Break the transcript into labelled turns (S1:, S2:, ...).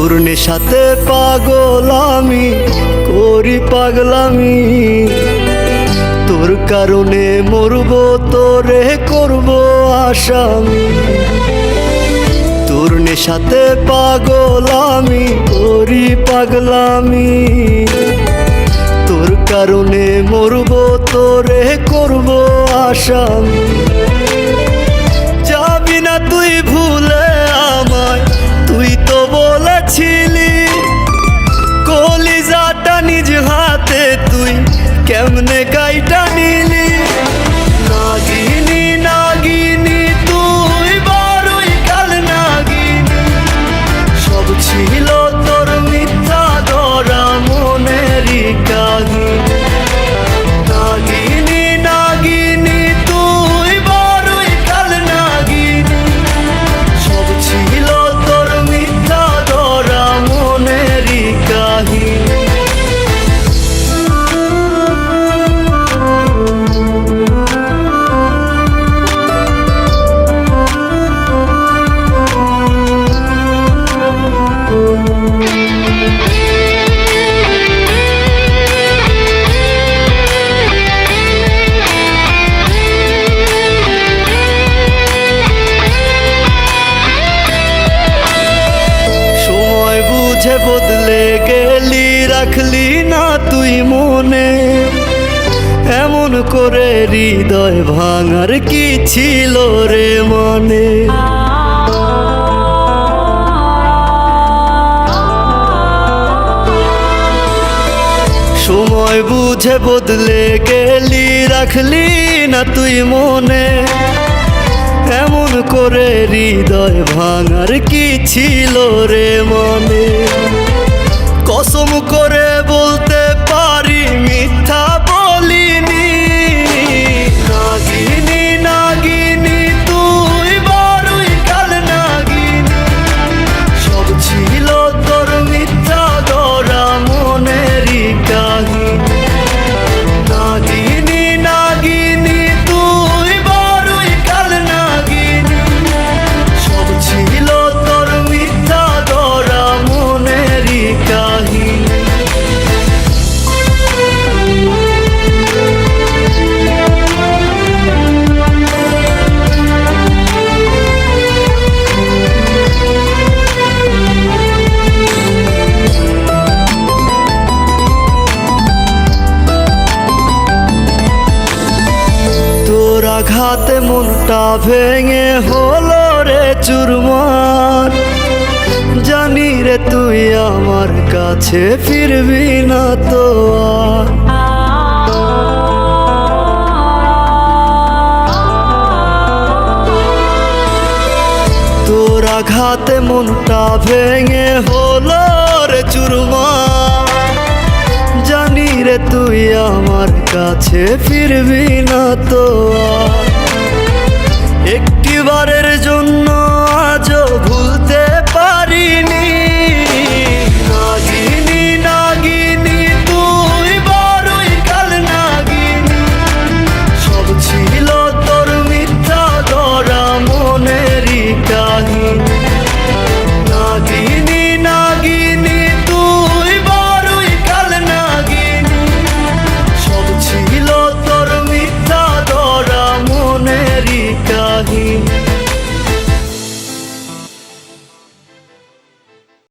S1: তোর নেশাতে পাগল আমি, করি পাগলামি। তোর কারণে মরব, তোরে করব আসামি। তোর নেশাতে পাগল আমি, করি পাগলামি। তোর কারণে মরব, তোরে করব আসামি। যাবি না তুই ভুলে ငနေကြိုက်တနေ বুঝে বদলে গেলি রাখলি না তুই মনে এমন করে হৃদয় ভাঙার কি ছিল রে মনে সময় বুঝে বদলে গেলি রাখলি না তুই মনে এমন করে হৃদয় ভাঙার কি ছিল রে মনে কসম করে আঘাতে মনটা ভেঙে হলো রে চুরমার। জানি রে তুই আমার কাছে ফিরবি না তো তোর আঘাতে মনটা ভেঙে হলো রে চুরমার। কাছে ফিরবি না তো একটি বারের জন্য